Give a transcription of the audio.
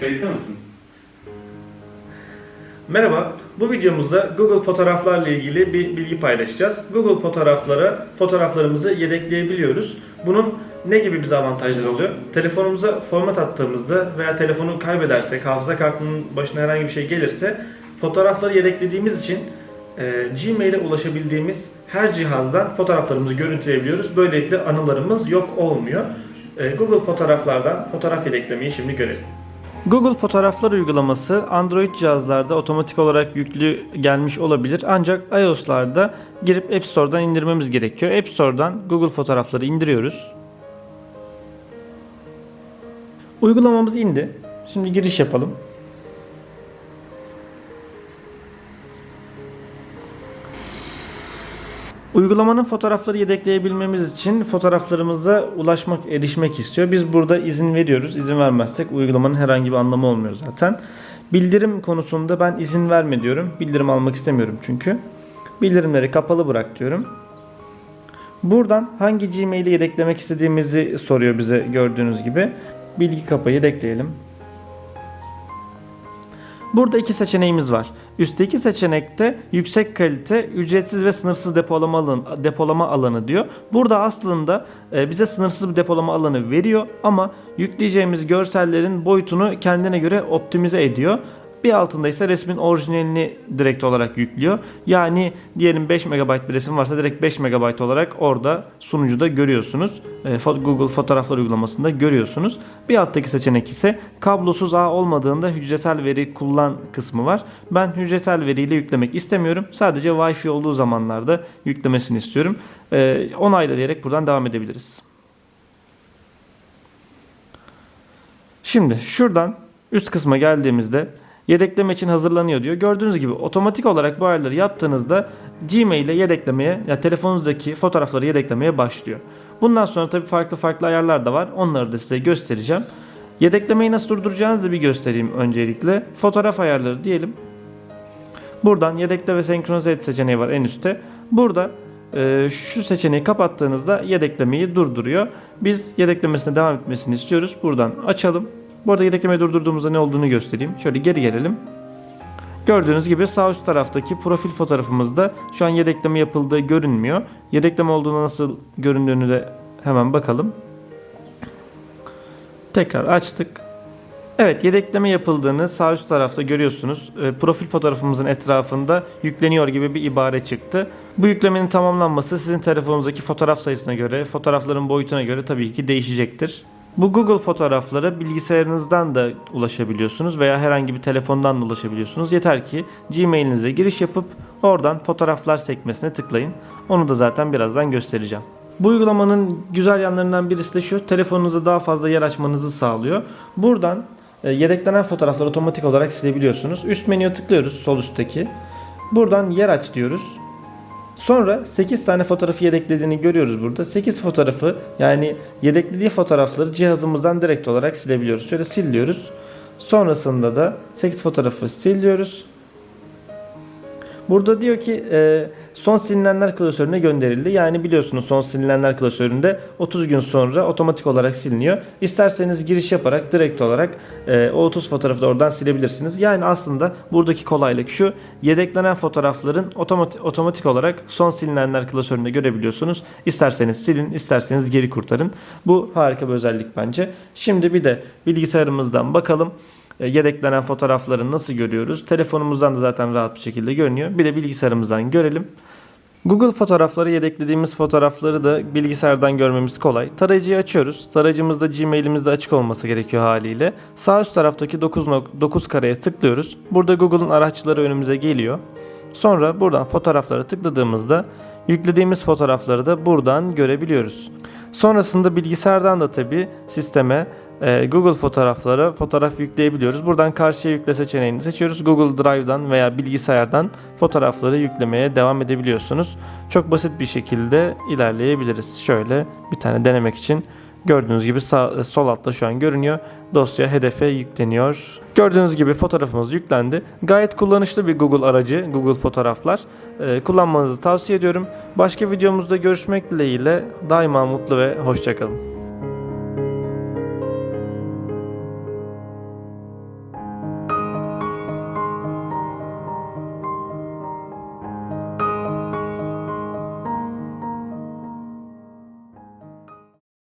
Kayıtta mısın? Merhaba, bu videomuzda Google Fotoğraflarla ilgili bir bilgi paylaşacağız. Google Fotoğraflara fotoğraflarımızı yedekleyebiliyoruz. Bunun ne gibi bize avantajları oluyor? Telefonumuza format attığımızda veya telefonu kaybedersek, hafıza kartının başına herhangi bir şey gelirse fotoğrafları yedeklediğimiz için e, Gmail'e ulaşabildiğimiz her cihazdan fotoğraflarımızı görüntüleyebiliyoruz. Böylelikle anılarımız yok olmuyor. E, Google Fotoğraflardan fotoğraf yedeklemeyi şimdi görelim. Google Fotoğraflar uygulaması Android cihazlarda otomatik olarak yüklü gelmiş olabilir. Ancak iOS'larda girip App Store'dan indirmemiz gerekiyor. App Store'dan Google Fotoğrafları indiriyoruz. Uygulamamız indi. Şimdi giriş yapalım. Uygulamanın fotoğrafları yedekleyebilmemiz için fotoğraflarımıza ulaşmak, erişmek istiyor. Biz burada izin veriyoruz. İzin vermezsek uygulamanın herhangi bir anlamı olmuyor zaten. Bildirim konusunda ben izin verme diyorum. Bildirim almak istemiyorum çünkü. Bildirimleri kapalı bırak diyorum. Buradan hangi Gmail'i yedeklemek istediğimizi soruyor bize gördüğünüz gibi. Bilgi kapı yedekleyelim. Burada iki seçeneğimiz var. Üstteki seçenekte yüksek kalite, ücretsiz ve sınırsız depolama alanı, depolama alanı diyor. Burada aslında e, bize sınırsız bir depolama alanı veriyor ama yükleyeceğimiz görsellerin boyutunu kendine göre optimize ediyor. Bir altında ise resmin orijinalini direkt olarak yüklüyor. Yani diyelim 5 MB bir resim varsa direkt 5 MB olarak orada sunucuda görüyorsunuz. E, Google fotoğraflar uygulamasında görüyorsunuz. Bir alttaki seçenek ise kablosuz ağ olmadığında hücresel veri kullan kısmı var. Ben hücresel veriyle yüklemek istemiyorum. Sadece Wi-Fi olduğu zamanlarda yüklemesini istiyorum. E, onayla diyerek buradan devam edebiliriz. Şimdi şuradan üst kısma geldiğimizde yedekleme için hazırlanıyor diyor. Gördüğünüz gibi otomatik olarak bu ayarları yaptığınızda Gmail ile yedeklemeye, ya telefonunuzdaki fotoğrafları yedeklemeye başlıyor. Bundan sonra tabii farklı farklı ayarlar da var. Onları da size göstereceğim. Yedeklemeyi nasıl durduracağınızı bir göstereyim öncelikle. Fotoğraf ayarları diyelim. Buradan yedekle ve senkronize et seçeneği var en üstte. Burada e, şu seçeneği kapattığınızda yedeklemeyi durduruyor. Biz yedeklemesine devam etmesini istiyoruz. Buradan açalım. Bu arada yedeklemeyi durdurduğumuzda ne olduğunu göstereyim. Şöyle geri gelelim. Gördüğünüz gibi sağ üst taraftaki profil fotoğrafımızda şu an yedekleme yapıldığı görünmüyor. Yedekleme olduğunu nasıl göründüğünü de hemen bakalım. Tekrar açtık. Evet yedekleme yapıldığını sağ üst tarafta görüyorsunuz. E, profil fotoğrafımızın etrafında yükleniyor gibi bir ibare çıktı. Bu yüklemenin tamamlanması sizin telefonunuzdaki fotoğraf sayısına göre, fotoğrafların boyutuna göre tabii ki değişecektir. Bu Google fotoğraflara bilgisayarınızdan da ulaşabiliyorsunuz veya herhangi bir telefondan da ulaşabiliyorsunuz. Yeter ki Gmail'inize giriş yapıp oradan fotoğraflar sekmesine tıklayın. Onu da zaten birazdan göstereceğim. Bu uygulamanın güzel yanlarından birisi de şu. Telefonunuza daha fazla yer açmanızı sağlıyor. Buradan e, yedeklenen fotoğrafları otomatik olarak silebiliyorsunuz. Üst menüye tıklıyoruz sol üstteki. Buradan yer aç diyoruz. Sonra 8 tane fotoğrafı yedeklediğini görüyoruz burada. 8 fotoğrafı yani yedeklediği fotoğrafları cihazımızdan direkt olarak silebiliyoruz. Şöyle sil diyoruz. Sonrasında da 8 fotoğrafı sil diyoruz. Burada diyor ki e, son silinenler klasörüne gönderildi. Yani biliyorsunuz son silinenler klasöründe 30 gün sonra otomatik olarak siliniyor. İsterseniz giriş yaparak direkt olarak e, o 30 fotoğrafı da oradan silebilirsiniz. Yani aslında buradaki kolaylık şu. Yedeklenen fotoğrafların otomatik, otomatik olarak son silinenler klasöründe görebiliyorsunuz. İsterseniz silin, isterseniz geri kurtarın. Bu harika bir özellik bence. Şimdi bir de bilgisayarımızdan bakalım. E, yedeklenen fotoğrafları nasıl görüyoruz? Telefonumuzdan da zaten rahat bir şekilde görünüyor. Bir de bilgisayarımızdan görelim. Google fotoğrafları yedeklediğimiz fotoğrafları da bilgisayardan görmemiz kolay. Tarayıcıyı açıyoruz. Tarayıcımızda Gmail'imizde açık olması gerekiyor haliyle. Sağ üst taraftaki 9, 9 kareye tıklıyoruz. Burada Google'ın araçları önümüze geliyor. Sonra buradan fotoğraflara tıkladığımızda yüklediğimiz fotoğrafları da buradan görebiliyoruz. Sonrasında bilgisayardan da tabi sisteme Google fotoğraflara fotoğraf yükleyebiliyoruz. Buradan karşıya yükle seçeneğini seçiyoruz. Google Drive'dan veya bilgisayardan fotoğrafları yüklemeye devam edebiliyorsunuz. Çok basit bir şekilde ilerleyebiliriz. Şöyle bir tane denemek için Gördüğünüz gibi sağ, sol altta şu an görünüyor. Dosya hedefe yükleniyor. Gördüğünüz gibi fotoğrafımız yüklendi. Gayet kullanışlı bir Google aracı, Google Fotoğraflar. Ee, kullanmanızı tavsiye ediyorum. Başka videomuzda görüşmek dileğiyle daima mutlu ve hoşçakalın.